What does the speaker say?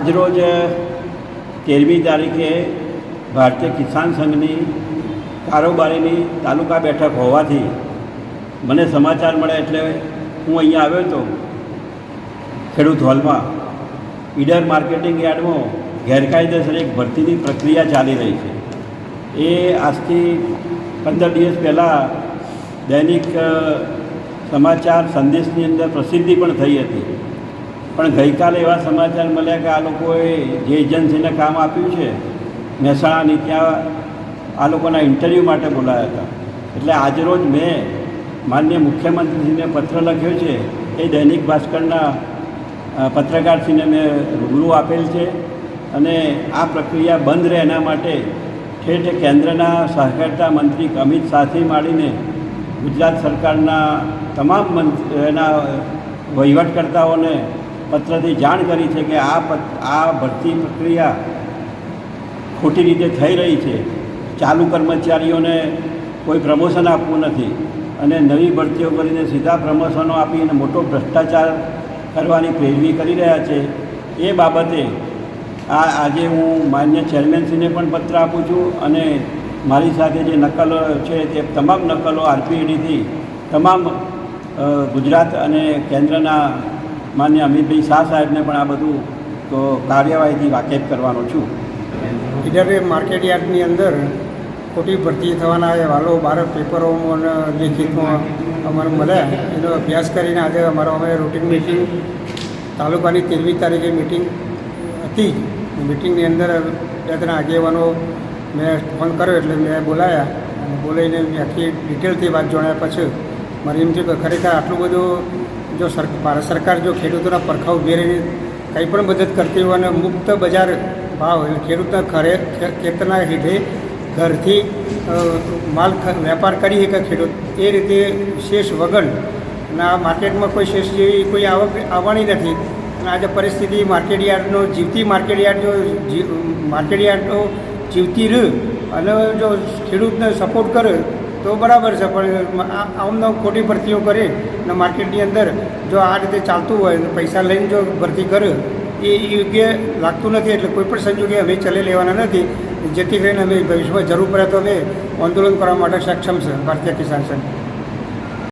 આજરોજ તેરમી તારીખે ભારતીય કિસાન સંઘની કારોબારીની તાલુકા બેઠક હોવાથી મને સમાચાર મળે એટલે હું અહીંયા આવ્યો હતો. ખેડૂત હોલમાં ઈડર માર્કેટિંગ યાર્ડમાં ગેરકાયદેસર એક ભરતીની પ્રક્રિયા ચાલી રહી છે. એ આજથી પંદર દિવસ પહેલાં દૈનિક સમાચાર સંદેશની અંદર પ્રસિદ્ધિ પણ થઈ હતી. પણ ગઈકાલે એવા સમાચાર મળ્યા કે આ લોકોએ જે એજન્સીને કામ આપ્યું છે, મહેસાણાની ત્યાં આ લોકોના ઇન્ટરવ્યૂ માટે બોલાયા હતા. એટલે આજરોજ મેં માન્ય મુખ્યમંત્રીશ્રીને પત્ર લખ્યો છે, એ દૈનિક ભાસ્કરના પત્રકારશ્રીને મેં રૂબરૂ આપેલ છે અને આ પ્રક્રિયા બંધ રહે એના માટે ઠેઠ કેન્દ્રના સહકારિતા મંત્રી અમિત શાહથી માંડીને ગુજરાત સરકારના તમામ મંત્રી, એના વહીવટકર્તાઓને પત્રથી જાણ કરી છે કે આ આ ભરતી પ્રક્રિયા ખોટી રીતે થઈ રહી છે. ચાલુ કર્મચારીઓને કોઈ પ્રમોશન આપવું નથી અને નવી ભરતીઓ કરીને સીધા પ્રમોશનો આપીને મોટો ભ્રષ્ટાચાર કરવાની પ્રેરવી કરી રહ્યા છે. એ બાબતે આ, આજે હું માન્ય ચેરમેનશ્રીને પણ પત્ર આપું છું અને મારી સાથે જે નકલો છે તે તમામ નકલો આરપીએડીથી તમામ ગુજરાત અને કેન્દ્રના માન્ય અમિતભાઈ શાહ સાહેબને પણ આ બધું તો કાર્યવાહીથી વાકેફ કરવાનો છું. ઈડર માર્કેટ યાર્ડની અંદર ખોટી ભરતી થવાના અહેવાલો બાર પેપરોમાં લેખિતમાં અમારે મળ્યા. એનો અભ્યાસ કરીને આજે અમારો અમે રૂટિન મિટિંગ, તાલુકાની તેરમી તારીખે મિટિંગ હતી. મિટિંગની અંદર બે ત્રણ આગેવાનો મેં ફોન કર્યો એટલે મેં બોલાયા. બોલાવીને આખી ડિટેલથી વાત જણાવ્યા પછી મારે એમ થયું કે ખરેખર આટલું બધું જો ભારત સરકાર જો ખેડૂતોના પરખા ઊભી કંઈ પણ મદદ કરતી હોય અને મુક્ત બજાર ભાવ હોય ખેડૂતના ખરે ખેતરના લીધે ઘરથી માલ વેપાર કરી શકે ખેડૂત. એ રીતે શેષ વગર આ માર્કેટમાં કોઈ શેષ જેવી કોઈ આવક, આવવાની નથી. અને આજે પરિસ્થિતિ માર્કેટયાર્ડનો જીવતી માર્કેટયાર્ડ જો માર્કેટયાર્ડનો જીવતી રહે અને જો ખેડૂતને સપોર્ટ કરે તો બરાબર છે, પણ આમને ખોટી ભરતીઓ કરે અને માર્કેટની અંદર જો આ રીતે ચાલતું હોય અને પૈસા લઈને જો ભરતી કરે એ યોગ્ય લાગતું નથી, એટલે કોઈ પણ સંજોગે અમે ચલી લેવાના નથી. જેથી કરીને અમે ભવિષ્યમાં જરૂર પડે તો અમે આંદોલન કરવા માટે સક્ષમ છે, ભારતીય કિસાન સંઘ.